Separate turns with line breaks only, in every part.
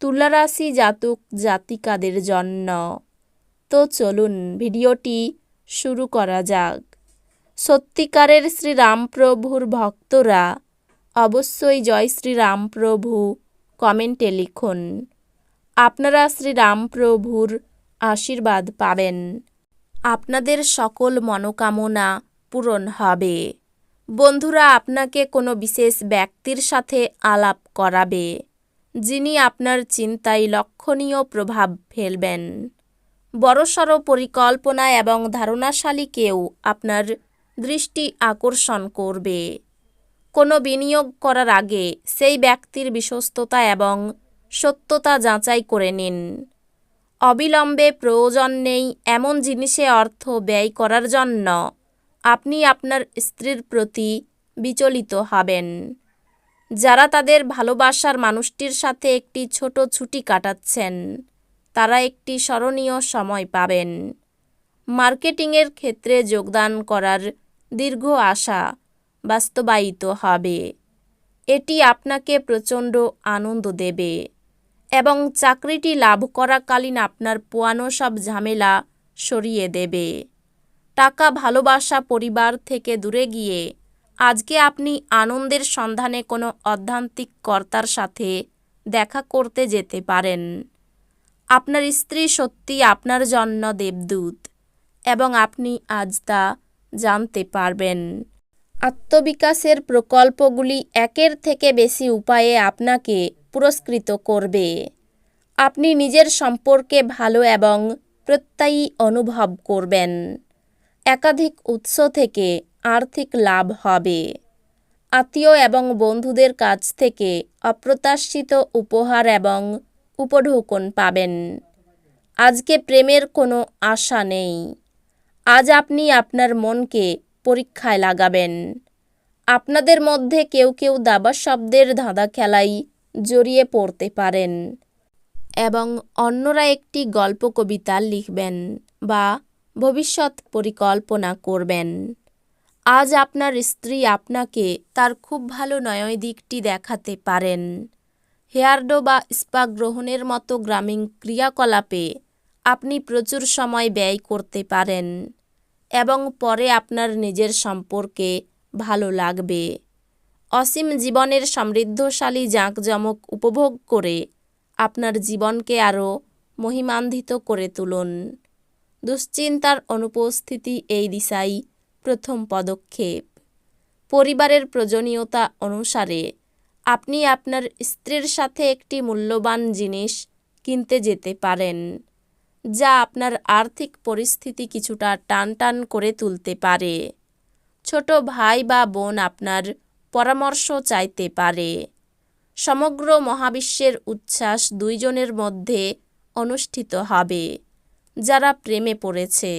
তুলা রাশি জাতক জাতিকাদের জন্য। তো চলুন ভিডিওটি শুরু করা যাক। সত্যিকারের শ্রীরামপ্রভুর ভক্তরা অবশ্যই জয় শ্রীরামপ্রভু কমেন্টে লিখুন। আপনারা শ্রীরামপ্রভুর আশীর্বাদ পাবেন। আপনাদের সকল মনোকামনা পূরণ হবে। বন্ধুরা, আপনাকে কোনো বিশেষ ব্যক্তির সাথে আলাপ করাবে। যিনি আপনার চিন্তায় লক্ষণীয় প্রভাব ফেলবেন। বড়সড় পরিকল্পনা এবং ধারণাশালী কেউ আপনার দৃষ্টি আকর্ষণ করবে। কোনো বিনিয়োগ করার আগে সেই ব্যক্তির বিশ্বস্ততা এবং সত্যতা যাচাই করে নিন। অবিলম্বে প্রয়োজন নেই এমন জিনিসে অর্থ ব্যয় করার জন্য আপনি আপনার স্ত্রীর প্রতি বিচলিত হবেন। যারা তাদের ভালোবাসার মানুষটির সাথে একটি ছোট ছুটি কাটাচ্ছেন, তারা একটি স্মরণীয় সময় পাবেন। মার্কেটিংয়ের ক্ষেত্রে যোগদান করার দীর্ঘ আশা বাস্তবায়িত হবে। এটি আপনাকে প্রচণ্ড আনন্দ দেবে এবং চাকরিটি লাভ করাকালীন আপনার পোয়ানো সব ঝামেলা সরিয়ে দেবে। টাকা ভালোবাসা পরিবার থেকে দূরে গিয়ে আজকে আপনি আনন্দের সন্ধানে কোনো অধ্যান্তিক কর্তার সাথে দেখা করতে যেতে পারেন। আপনার স্ত্রী সত্যি আপনার জন্য দেবদূত এবং আপনি আজ তা জানতে পারবেন। আত্মবিকাশের প্রকল্পগুলি একের থেকে বেশি উপায়ে আপনাকে পুরস্কৃত করবে। আপনি নিজের সম্পর্কে ভালো এবং প্রত্যয়ী অনুভব করবেন। একাধিক উৎস থেকে আর্থিক লাভ হবে। আত্মীয় এবং বন্ধুদের কাছ থেকে অপ্রত্যাশিত উপহার এবং উপঢৌকন পাবেন। আজকে প্রেমের কোনো আশা নেই। আজ আপনি আপনার মনকে পরীক্ষায় লাগাবেন। আপনাদের মধ্যে কেউ কেউ দাবা শব্দের ধাঁধা খেলাই জড়িয়ে পড়তে পারেন এবং অন্যরা একটি গল্প কবিতা লিখবেন বা ভবিষ্যৎ পরিকল্পনা করবেন। আজ আপনার স্ত্রী আপনাকে তার খুব ভালো নয় দিকটি দেখাতে পারেন। হেয়ারডো বা স্পা গ্রহণের মতো গ্রামীণ ক্রিয়াকলাপে আপনি প্রচুর সময় ব্যয় করতে পারেন এবং পরে আপনার নিজের সম্পর্কে ভালো লাগবে। অসীম জীবনের সমৃদ্ধশালী জাঁকজমক উপভোগ করে আপনার জীবনকে আরও মহিমান্বিত করে তুলুন। দুশ্চিন্তার অনুপস্থিতি এই দিশাই প্রথম পদক্ষেপ। পরিবারের প্রয়োজনীয়তা অনুসারে আপনি আপনার স্ত্রীর সাথে একটি মূল্যবান জিনিস কিনতে যেতে পারেন, যা আপনার আর্থিক পরিস্থিতি কিছুটা টানটান করে তুলতে পারে। ছোট ভাই বা বোন আপনার পরামর্শ চাইতে পারে। সমগ্র মহাবিশ্বের উচ্ছ্বাস দুইজনের মধ্যে অনুষ্ঠিত হবে, যারা প্রেমে পড়েছে।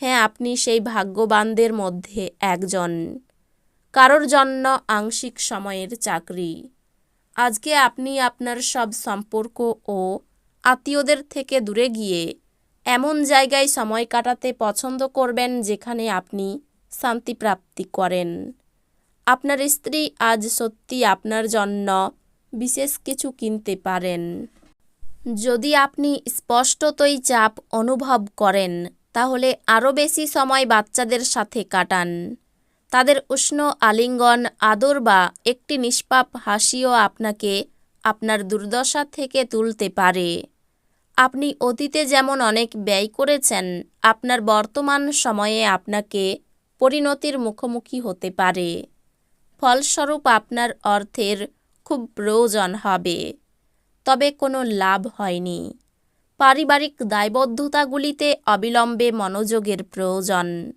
হ্যাঁ আপনি সেই ভাগ্যবানদের মধ্যে একজন। কারোর জন্য আংশিক সময়ের চাকরি। আজকে আপনি আপনার সব সম্পর্ক ও আত্মীয়দের থেকে দূরে গিয়ে এমন জায়গায় সময় কাটাতে পছন্দ করবেন যেখানে আপনি শান্তি প্রাপ্তি করেন। আপনার স্ত্রী আজ সত্যি আপনার জন্য বিশেষ কিছু কিনতে পারেন। যদি আপনি স্পষ্টতই চাপ অনুভব করেন তাহলে আরও বেশি সময় বাচ্চাদের সাথে কাটান। তাদের উষ্ণ আলিঙ্গন, আদর বা একটি নিষ্পাপ হাসিও আপনাকে আপনার দুর্দশা থেকে তুলতে পারে। আপনি অতীতে যেমন অনেক ব্যয় করেছেন, আপনার বর্তমান সময়ে আপনাকে পরিণতির মুখোমুখি হতে পারে। ফলস্বরূপ আপনার অর্থের খুব প্রয়োজন হবে, তবে কোনো লাভ হয়নি। পারিবারিক দায়বদ্ধতাগুলিতে অবিলম্বে মনোযোগের প্রয়োজন।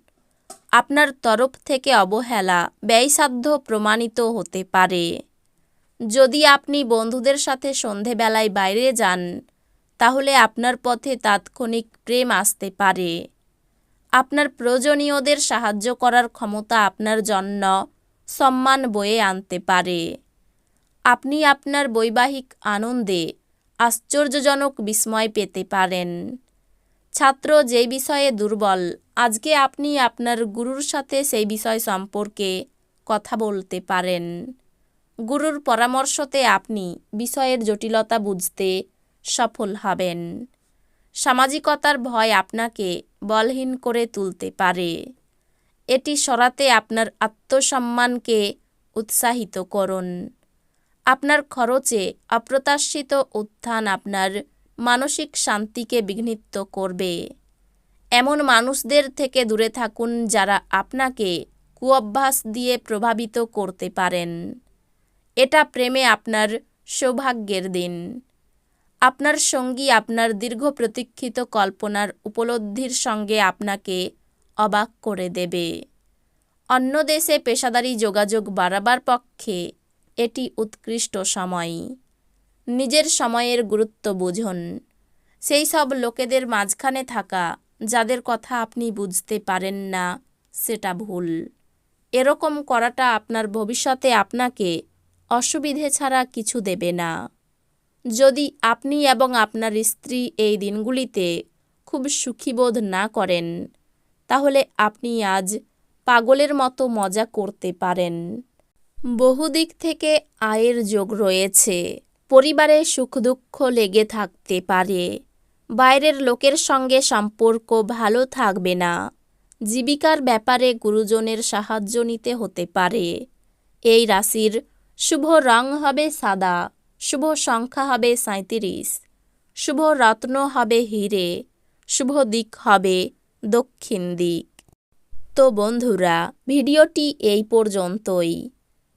আপনার তরফ থেকে অবহেলা ব্যয়সাধ্য প্রমাণিত হতে পারে। যদি আপনি বন্ধুদের সাথে সন্ধেবেলায় বাইরে যান, তাহলে আপনার পথে তাৎক্ষণিক প্রেম আসতে পারে। আপনার প্রয়োজনীয়দের সাহায্য করার ক্ষমতা আপনার জন্য সম্মান বয়ে আনতে পারে। আপনি আপনার বৈবাহিক আনন্দে আশ্চর্যজনক বিস্ময় পেতে পারেন। ছাত্র, যে বিষয়ে দুর্বল, আজকে আপনি আপনার গুরুর সাথে সেই বিষয় সম্পর্কে কথা বলতে পারেন। গুরুর পরামর্শতে আপনি বিষয়ের জটিলতা বুঝতে সফল হবেন। সামাজিকতার ভয় আপনাকে বলহীন করে তুলতে পারে। এটি সরাতে আপনার আত্মসম্মানকে উৎসাহিত করুন। আপনার খরচে অপ্রত্যাশিত উত্থান আপনার মানসিক শান্তিকে বিঘ্নিত করবে। এমন মানুষদের থেকে দূরে থাকুন যারা আপনাকে কুঅভ্যাস দিয়ে প্রভাবিত করতে পারেন। এটা প্রেমে আপনার সৌভাগ্যের দিন। আপনার সঙ্গী আপনার দীর্ঘ প্রতীক্ষিত কল্পনার উপলব্ধির সঙ্গে আপনাকে অবাক করে দেবে। অন্য দেশে পেশাদারি যোগাযোগ বাড়াবার পক্ষে এটি উৎকৃষ্ট সময়। নিজের সময়ের গুরুত্ব বুঝুন। সেই সব লোকেদের মাঝখানে থাকা, যাদের কথা আপনি বুঝতে পারেন না, সেটা ভুল। এরকম করাটা আপনার ভবিষ্যতে আপনাকে অসুবিধে ছাড়া কিছু দেবে না। যদি আপনি এবং আপনার স্ত্রী এই দিনগুলিতে খুব সুখীবোধ না করেন, তাহলে আপনি আজ পাগলের মতো মজা করতে পারেন। বহুদিক থেকে আয়ের যোগ রয়েছে। পরিবারে সুখ দুঃখ লেগে থাকতে পারে। বাইরের লোকের সঙ্গে সম্পর্ক ভালো থাকবে না। জীবিকার ব্যাপারে গুরুজনের সাহায্য নিতে হতে পারে। এই রাশির শুভ রং হবে সাদা, শুভ সংখ্যা হবে সাঁত্রিশ শুভ রত্ন হবে হিরে, শুভ দিক হবে দক্ষিণ দিক। তো বন্ধুরা, ভিডিওটি এই পর্যন্তই।